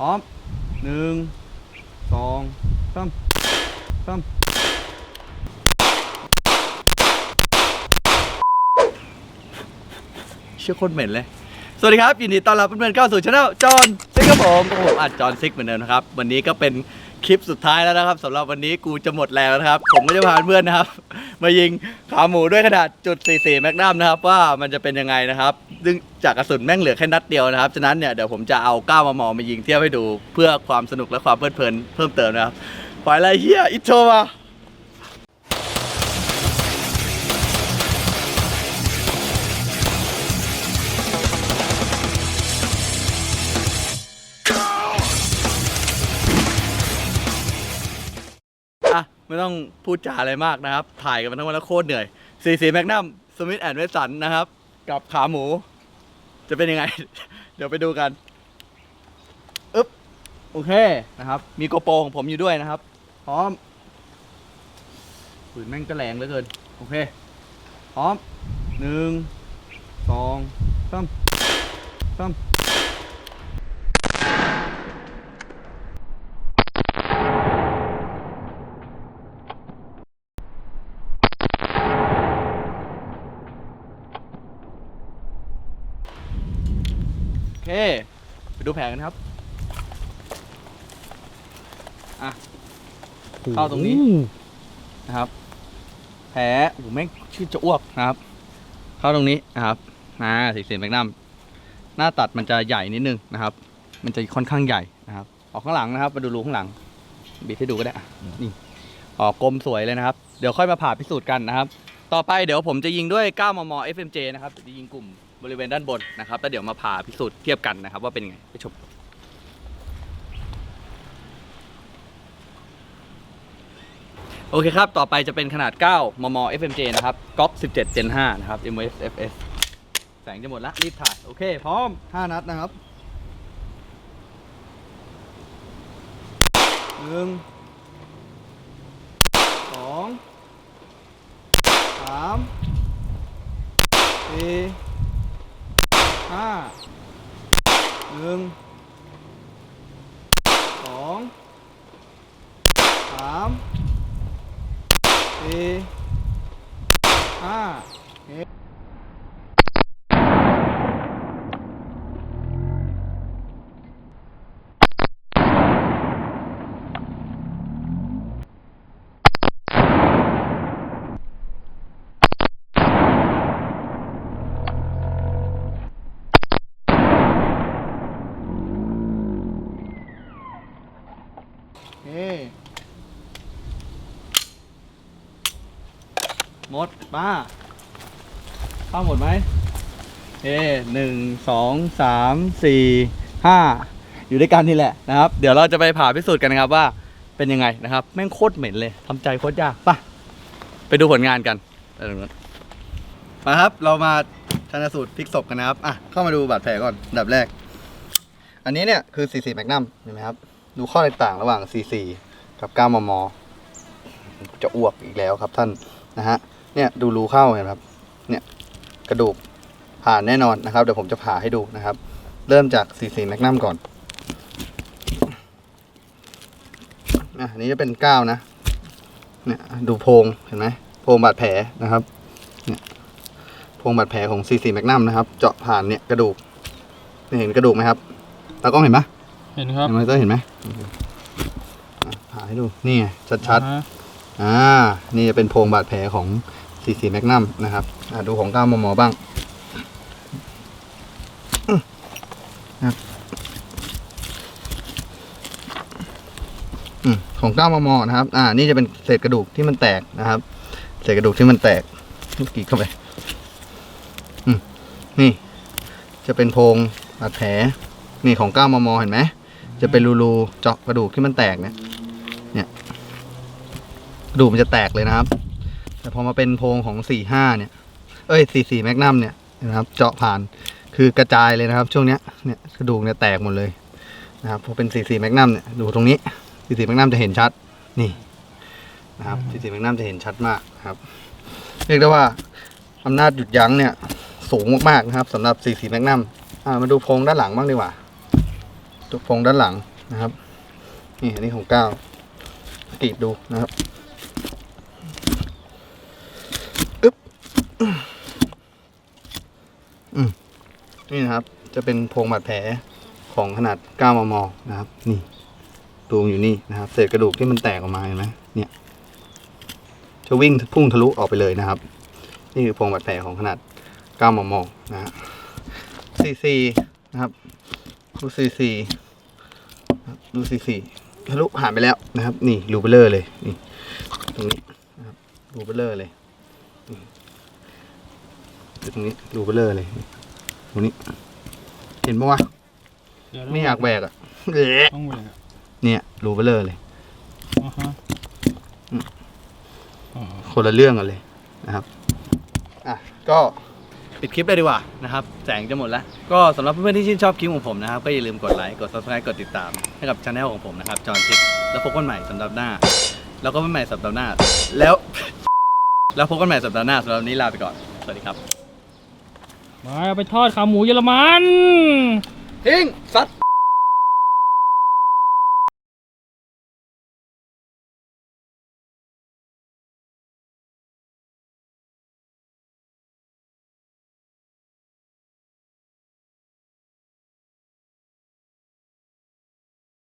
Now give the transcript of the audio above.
พร้อมหนึ่งสองสามสามเชื่อโคนเหม็นเลย สวัสดีครับ ยินดีต้อนรับเพื่อนๆเข้าสู่ช anel จอห์นซิกครับผมกับผมอัดจอห์นซิกเหมือนเดิมนะครับ วันนี้ก็เป็นคลิปสุดท้ายแล้วนะครับสำหรับวันนี้กูจะหมดแรงแล้วนะครับ ผมก็จะพาเพื่อนๆนะครับ มายิงขาหมูด้วยขนาดจุด44แมกนัมนะครับว่ามันจะเป็นยังไงนะครับ ซึ่งจากกระสุนแม่งเหลือแค่นัดเดียวนะครับ ฉะนั้นเนี่ยเดี๋ยวผมจะเอา9มามอมายิงเทียบให้ดู เพื่อความสนุกและความเพลิดเพลินเพิ่มเติมนะครับปล่อยอะไรเฮียอิทโชมาอะไม่ต้องพูดจาอะไรมากนะครับ ถ่ายกันมาทั้งวันแล้วโคตรเหนื่อยสีสีแมกนัมสมิธแอนด์เวสันนะครับ กับขาหมู จะเป็นยังไง เดี๋ยวไปดูกันอึ๊บโอเคนะครับ มีโกโปรของผมอยู่ด้วยนะครับ พร้อมปืนแม่งก็แรงเหลือเกิน โอเค พร้อมหนึ่งสองสามสาม เค ไปดูแผนกันครับ อะ เข้าตรงนี้ นะครับ แผลโอ้โหแม่งชื่อจะอ้วกนะครับ เข้าตรงนี้นะครับอ่าสีเสียงแมกนัมหน้าตัดมันจะใหญ่นิดนึงนะครับ มันจะค่อนข้างใหญ่นะครับ ออกข้างหลังนะครับ มาดูรูข้างหลัง บิดให้ดูก็ได้อะนี่ ออกกลมสวยเลยนะครับ เดี๋ยวค่อยมาผ่าพิสูจน์กันนะครับ ต่อไปเดี๋ยวผมจะยิงด้วย 9 มม FMJ นะครับ จะยิงกลุ่ม บริเวณด้านบนนะครับแล้วเดี๋ยวมาผ่าพิสูจน์เทียบกันนะครับ ว่าเป็นยังไงไปชมโอเคครับ ต่อไปจะเป็นขนาด 9 มม FMJ นะครับก๊อก17 Gen 5นะครับ MSFS แสงจะหมดละรีบถ่าย โอเค พร้อม 5 นัดนะครับหนึ่งสองสามสี่ ห้าหนึ่งสองสามสี่ห้าเฮ้เฮ้ หมดป้าเข้าหมดไหมเฮ้หนึ่งสองสามสี่ห้าอยู่ด้วยกันนี่แหละนะครับ เดี๋ยวเราจะไปผ่าพิสูจน์กันนะครับว่าเป็นยังไงนะครับ แม่งโคตรเหม็นเลยทำใจโคตรยากป่ะไปดูผลงานกันไปตรงนู้นมาครับ เรามาชันสูตรพลิกศพกันนะครับ อะ เข้ามาดูบาดแผลก่อนอันดับแรก อันนี้เนี่ยคือ 44แมกนัมเห็นไหมครับ ดูข้อแตกต่างระหว่าง 44 กับ 9 มม จะอ้วกอีกแล้วครับท่านนะฮะ เนี่ยดูรูเข้าเห็นไหมครับ เนี่ยกระดูกผ่านแน่นอนนะครับ เดี๋ยวผมจะผ่าให้ดูนะครับ เริ่มจาก44แมกนัมก่อนอะอันนี้จะเป็น9นะ เนี่ยดูโพรงเห็นไหมโพรงบาดแผลนะครับ เนี่ยโพรงบาดแผลของ44แมกนัมนะครับ เจาะผ่านเนี่ยกระดูกเนี่ยเห็นกระดูกไหมครับตากล้องเห็นไหมเห็นครับเห็นไหมเต้ยเห็นไหมอะผ่าให้ดูนี่ไงชัดอ่าฮะๆอ่า นี่จะเป็นโพรงบาดแผลของ 44แมกนัมนะครับดูของ9มมบ้างอื้อนะครับอืมของ9มมนะครับ อ่า นี่จะเป็นเศษกระดูกที่มันแตกนะครับ เศษกระดูกที่มันแตกลูกกรีดเข้าไปนี่ จะเป็นโพรงบาดแผล นี่ของ9มมเห็นไหม จะเป็นรูๆเจาะกระดูกที่มันแตกเนี่ย เนี่ยกระดูกมันจะแตกเลยนะครับ แต่พอมาเป็นโพงของ45เนี่ย เอ้ย44แมกนัมเนี่ยนะครับเจาะผ่านคือกระจายเลยนะครับ ช่วงเนี้ยเนี่ยกระดูกเนี่ยแตกหมดเลยนะครับพอเป็น44แมกนัมเนี่ยดูตรงนี้44แมกนัมจะเห็นชัดนี่นะครับ44แมกนัมจะเห็นชัดมากครับเรียกได้ว่าอำนาจหยุดยั้งเนี่ยสูงมากๆนะครับสำหรับ44แมกนัมอ่ามาดูโพงด้านหลังบ้างดีกว่าตัวโพงด้านหลังนะครับนี่อันนี้ของก้ากรีดดูนะครับอืม นี่นะครับ จะเป็นโพรงบาดแผลของขนาด 9 มม นะครับ นี่ตูงอยู่นี่นะครับ เศษกระดูกที่มันแตกออกมาเห็นไหมเนี่ย จะวิ่งพุ่งทะลุออกไปเลยนะครับ นี่คือโพรงบาดแผลของขนาด 9 มม นะฮะซีซีนะครับ ดูซีซีดูซีซีทะลุผ่านไปแล้วนะครับ นี่รูเบลเลอร์เลย นี่ ตรงนี้นะครับรูเบลเลอร์เลย ตรงนี้รูเบลเลอร์เลยนี่ตรงนี้ เห็นปะวะไม่อยากแบกอะเอ๊ะต้องแหวกอะเนี่ยรูเบลเลอร์เลยอ่าฮะอืมอ๋อคนละเรื่องกันเลยนะครับอะก็ปิดคลิปเลยดีกว่านะครับ แสงจะหมดแล้ว ก็สำหรับเพื่อนๆที่ชื่นชอบคลิปของผมนะครับ ก็อย่าลืมกดไลค์ กด subscribe กดติดตาม ให้กับช anel ของผมนะครับ จอห์นทิปแล้วพบกันใหม่สัปดาห์หน้า แล้วก็พบกันใหม่สัปดาห์หน้า แล้ว แล้วพบกันใหม่สัปดาห์หน้าสำหรับวันนี้ลาไปก่อน สวัสดีครับ มาเอาไปทอดขาหมูเยอรมัน ทิ้งสัตว์